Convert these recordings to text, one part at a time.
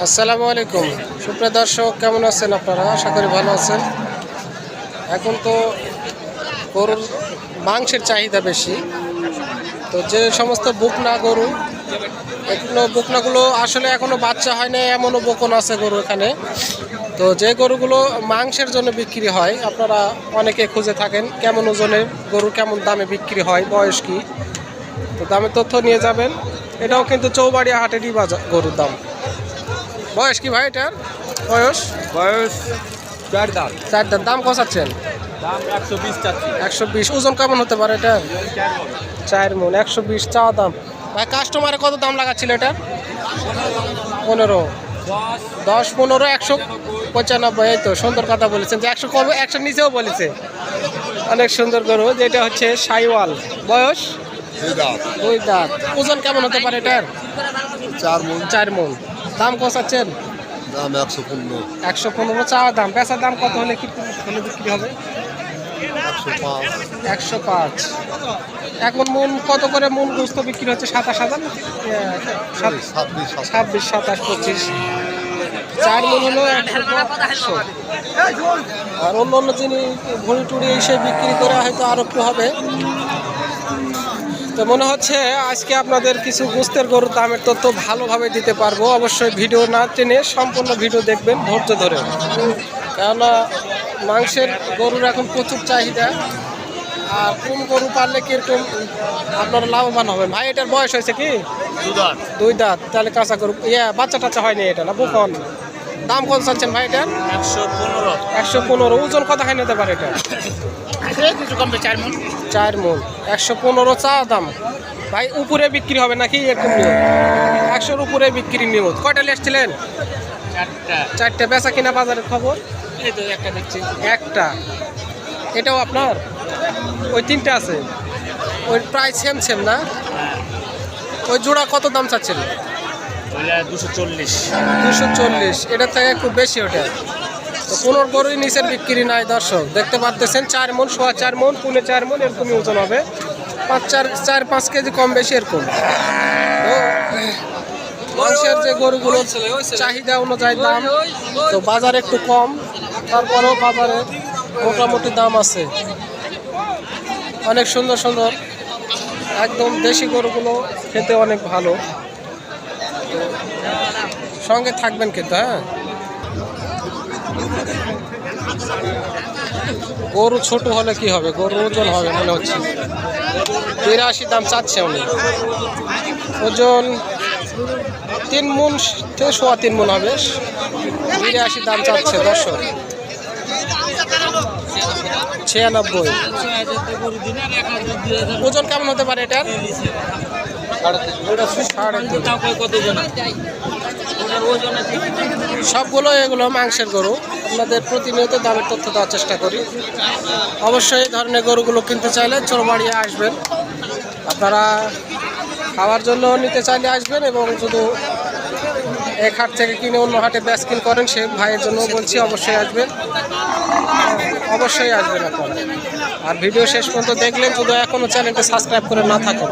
আসসালামু আলাইকুম। সুপ্রিয় দর্শক, কেমন আছেন আপনারা? আশা করি ভালো আছেন। এখন তো গরুর মাংসের চাহিদা বেশি। তো যে সমস্ত বুকনা গরু, এগুলো বুকনাগুলো আসলে এখনও বাচ্চা হয় না এমনও বকন আছে গরু এখানে। তো যে গরুগুলো মাংসের জন্য বিক্রি হয়, আপনারা অনেকে খুঁজে থাকেন কেমন ওজনের, গরু কেমন দামে বিক্রি হয়, বয়স কি। তো দামের তথ্য নিয়ে যাবেন। এটাও কিন্তু চৌবাড়িয়া হাটেরই বাজার গরুর দাম। বয়স কি ভাই এটার? বয়স? বয়স চার দাম কষাচ্ছেন? দাম একশো বিশ একশো বিশ। ওজন কেমন হতে পারে এটা চার মন। একশো বিশ চা দাম। ভাই কাস্টমারে কত দাম লাগাচ্ছিল এটা পনেরো। দশ পনেরো একশো পঁচানব্বই। এই তো সুন্দর কথা বলেছেন। যে একশো কম একশো নিচেও বলেছে। অনেক সুন্দর গরু। যেটা হচ্ছে সাইওয়াল। বয়স? দুই দাঁত। ওজন কেমন হতে পারে এটার? চার মন। চার মন। দাম কষাচ্ছেন দাম একশো পনেরো। একশো পনেরো চা দাম। বেচার দাম কত হলে কি হলে বিক্রি হবে? একশো পাঁচ। এখন মন কত করে মন গোস্ত বিক্রি হচ্ছে? সাতাশ হাজার? ছাব্বিশ সাতাশ। পঁচিশ। চার মন হলো একশো। আর অন্য অন্য জিনিস ভুড়ি টুড়ি এসে বিক্রি করে হয়তো আরও একটু হবে। তো মনে হচ্ছে আজকে আপনাদের কিছু গোস্তের গরুর দামের তথ্য ভালোভাবে দিতে পারব। অবশ্যই ভিডিও না টেনে সম্পূর্ণ ভিডিও দেখবেন ধৈর্য ধরে। কেননা মাংসের গরুর এখন প্রচুর চাহিদা। আর কোন গরু পারলে কীরকম আপনারা লাভবান হবেন? ভাই এটার বয়স হয়েছে কি? দুই দাঁত। তাহলে কাঁচা গরু ইয়া বাচ্চা টাচ্চা হয়নি এটা না? বুকন দাম কত চাচ্ছেন ভাই এটার? একশো পনেরো। একশো পনেরো। ওজন কত খাই নিতে পারে এটা? কিছু কমবে চার মন। চার মন। একশো পনেরো চা দাম। ভাই উপরে বিক্রি হবে নাকি এরকম নিয়ম একশোর উপরে বিক্রি নিয়ম কয়টা এসছিলেন চারটা। চারটে। বেচা কিনা বাজারের খবর? এই তো একটা দেখছি একটা। এটাও আপনার? ওই তিনটে আছে? ওই প্রায় সেম সেম না? ওই জোড়া কত দাম চাচ্ছেন? দুশো চল্লিশ। এটার থেকে একটু বেশি ওটা। তো গরুই বিক্রি নাই, দর্শক। দেখতে পারতেছেন, চার পুনে চার হবে। পাঁচ, চার চার, পাঁচ কেজি কম বেশি এরকম। যে গরুগুলো, চাহিদা অনুযায়ী দাম, তো বাজার একটু কম। তারপরেও বাজারে মোটামুটি দাম আছে। অনেক সুন্দর সুন্দর, একদম দেশি গরুগুলো খেতে অনেক ভালো। সঙ্গে থাকবেন কিন্তু হ্যাঁ? গরু ছোট হলে কি হবে? গরু ওজন হবে মনে হচ্ছে। বিরাশি দাম চাচ্ছে উনি। ওজন তিন মন থেকে সোয়া তিন মন হবে। বিরাশি দাম চাচ্ছে, দর্শক। ছিয়ানব্বই। ওজন কেমন হতে পারে এটার? সবগুলো এগুলো মাংসের গরু। আপনাদের প্রতিনিয়ত দামের তথ্য দেওয়ার চেষ্টা করি। অবশ্যই এই ধরনের গরুগুলো কিনতে চাইলে চোরবাড়িয়ে আসবেন। আপনারা খাওয়ার জন্য নিতে চাইলে আসবেন এবং শুধু এক হাট থেকে কিনে অন্য হাটে ব্যাস কিন করেন, সে ভাইয়ের জন্য বলছি অবশ্যই আসবেন। অবশ্যই আসবেন আপনারা। আর ভিডিও শেষ পর্যন্ত দেখলেন, যদি এখনও চ্যানেলটা সাবস্ক্রাইব করে না থাকেন।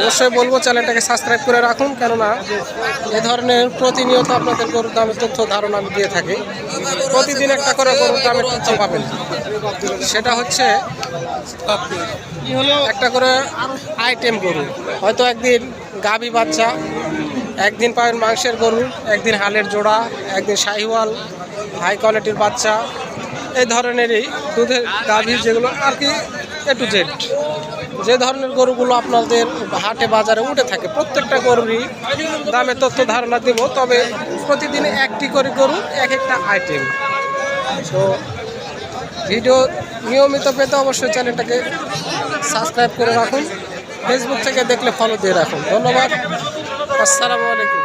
অবশ্যই বলব চ্যানেলটাকে সাবস্ক্রাইব করে রাখুন, কেননা এ ধরনের প্রতিনিয়ত আপনাদের গরুর দামের তথ্য ধারণা আমি দিয়ে থাকি। প্রতিদিন একটা করে গরুর দামের তথ্য পাবেন। সেটা হচ্ছে একটা করে আইটেম গরু। হয়তো একদিন গাভী বাচ্চা একদিন পাবেন মাংসের গরু, একদিন হালের জোড়া, একদিন শাহিওয়াল হাই কোয়ালিটির বাচ্চা। এই ধরনেরই দুধের গাভী যেগুলো আর কি এ টু জেড যে ধরনের গরুগুলো আপনাদের হাটে বাজারে উঠে থাকে, প্রত্যেকটা গরুরই দামে তথ্য ধারণা দেব, তবে প্রতিদিন একটি করে গরু, এক একটা আইটেম তো ভিডিও নিয়মিত পেতে অবশ্যই চ্যানেলটাকে সাবস্ক্রাইব করে রাখুন। ফেসবুক থেকে দেখলে ফলো দিয়ে রাখুন। ধন্যবাদ। আসসালামু আলাইকুম।